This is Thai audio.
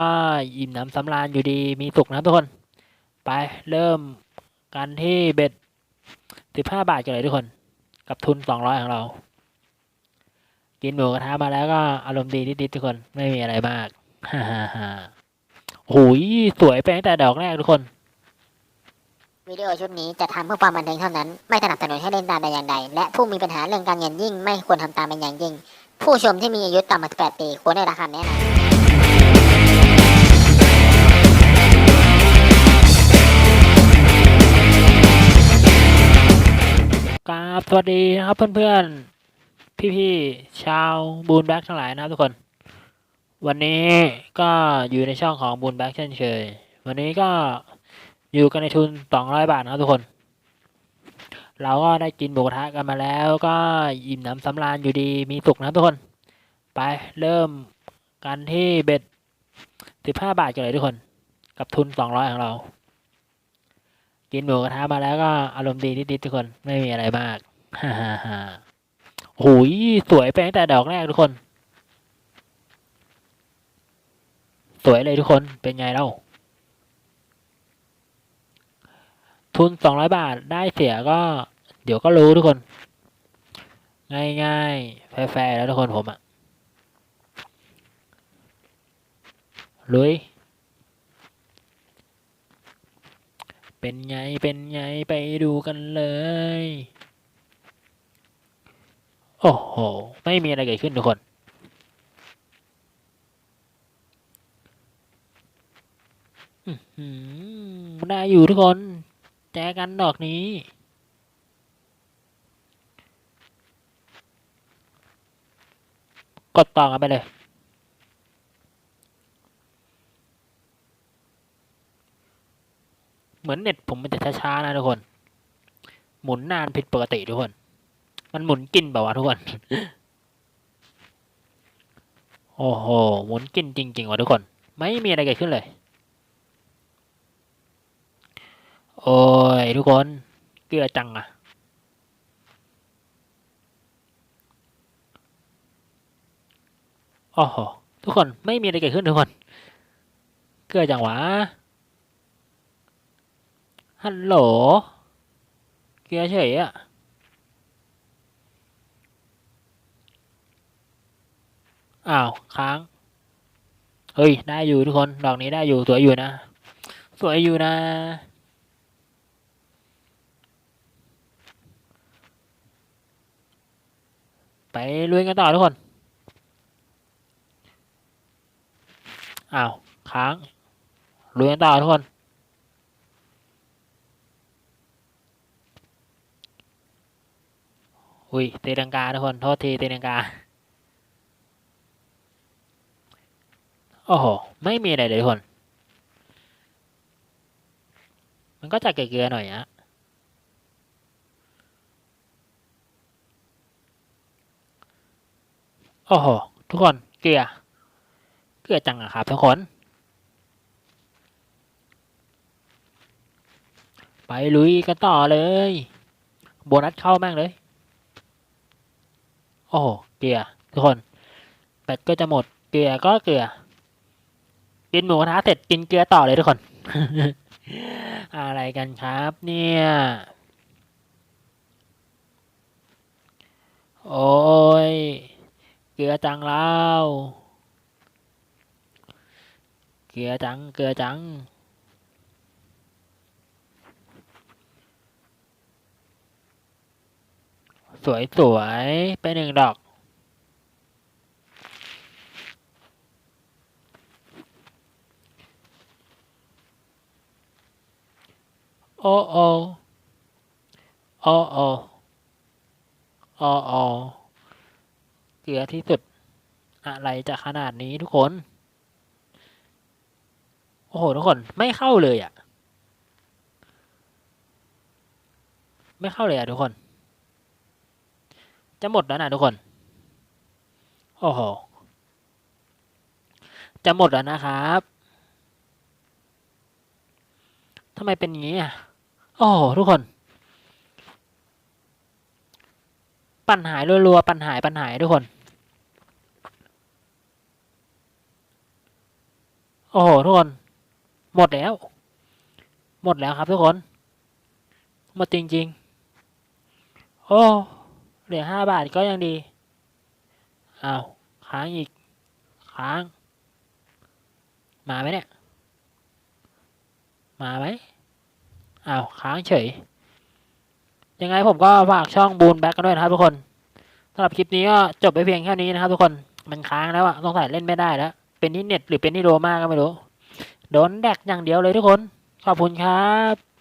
ก็อิ่มหนำสำราญอยู่ดีมีสุขนะทุกคน ไปเริ่มกันที่เบ็ดสิบห้าบาทกันเลยทุกคน กับทุนสองร้อยของเรา กินหมูกระทะมาแล้วก็อารมณ์ดีนิดๆทุกคนไม่มีอะไรมากฮ่าฮ่าฮ่าหูยสวยไปตั้งแต่ดอกแรกทุกคน วิดีโอชุดนี้จะทำเพื่อความบันเทิงเท่านั้น ไม่สนับสนุนให้เล่นตามแต่อย่างใด และผู้มีปัญหาเรื่องการเงินยิ่ง ไม่ควรทำตามเป็นอย่างยิ่ง ผู้ชมที่มีอายุต่ำกว่า18ปีควรได้รับคำแนะนำ วัสดีนะครับเพื่อนๆ พี่ๆ ชาวบูนแบ็กทั้งหลายนะครับทุกคน วันนี้ก็อยู่ในช่องของบูนแบ็กเช่นเคย วันนี้ก็อยู่กันในทุนสองร้อยบาทนะครับทุกคน เราก็ได้กินหมูกระทะกันมาแล้ว ก็อิ่มหนำสำราญอยู่ดีมีสุขนะครับทุกคน ไปเริ่มกันที่เบ็ดสิบห้าบาทกันเลยทุกคน กับทุนสองร้อยของเรา กินหมูกระทะมาแล้วก็อารมณ์ดีนิดๆทุกคนไม่มีอะไรมาก ฮ่าฮ่าฮ่าหูยสวยไปตั้งแต่ดอกแรกทุกคน สวยเลยทุกคนเป็นไงเล่า ทุนสองร้อยบาทได้เสียก็ เดี๋ยวก็รู้ทุกคน ง่ายๆ แฟร์ๆแล้วทุกคนผมอะลุยเป็นไงเป็นไงไปดูกันเลย โอ้โห ไม่มีอะไรเกิดขึ้นทุกคน อื้อหือได้อยู่ทุกคน แจกันดอกนี้ กดต่อกันไปเลย เหมือนเน็ตผมมันจะช้าๆนะทุกคน หมุนนานผิดปกติทุกคน มันหมุนกินเปล่าวะทุกคน โอ้โห หมุนกินจริง ๆว่ะทุกคน ไม่มีอะไรเกิดขึ้นเลย โอ้ยทุกคน เกลือจังอะโอ้โห ทุกคน ไม่มีอะไรเกิดขึ้นทุกคน เกลือจังวะ ฮัลโหล เกียร์เฉยอะ อ้าวค้าง เฮ้ย ได้อยู่ทุกคน ดอกนี้ได้อยู่ สวยอยู่นะ สวยอยู่นะ ไปลุยกันต่อทุกคน อ้าว ค้างลุยกันต่อทุกคนอุ้ยตีลังกาทุกคน โทษทีตีลังกา โอ้โห ไม่มีอะไรเลยทุกคน มันก็จะเกลือหน่อยอะโอ้โห ทุกคน เกลือ เกลือจังอะครับทุกคน ไปลุยกันต่อเลย โบนัสเข้าแม่งเลย โอ้โห เกลือ ทุกคน แบตก็จะหมด เกลือก็เกลือ กินหมูกระทะเสร็จกินเกลือต่อเลยทุกคน อะไรกันครับ เนี่ย โอ้ย เกลือจังแล้วเกลือจัง เกลือจังสวยสวยๆไปหนึ่งดอก โอ้โอโอ้โอโอ้โอเกลือที่สุด อะไรจะขนาดนี้ทุกคน โอ้โห ทุกคนไม่เข้าเลยอะ่ะ ไม่เข้าเลยอะ่ะทุกคน จะหมดแล้วนะทุกคน โอ้โห จะหมดแล้วนะครับทำไมเป็นอย่างนี้อะ โอ้โหทุกคน ปัญหายรัวๆ ปัญหาย ปัญหายทุกคน โอ้โหทุกคน หมดแล้ว หมดแล้วครับทุกคน หมดจริงๆ โอ้เหลือห้าบาทก็ยังดีอ้าวค้างอีก ค้าง มาไหมเนี่ย มาไหม อ้าวค้างเฉย ยังไงผมก็ฝากช่องบูนแบ็กกันด้วยนะครับทุกคนสำหรับคลิปนี้ก็จบไปเพียงแค่นี้นะครับทุกคนมันค้างแล้วอะต้องใส่เล่นไม่ได้แล้ว เป็นที่เน็ตหรือเป็นที่โรมาก็ไม่รู้ โดนแดกอย่างเดียวเลยทุกคน ขอบคุณครับ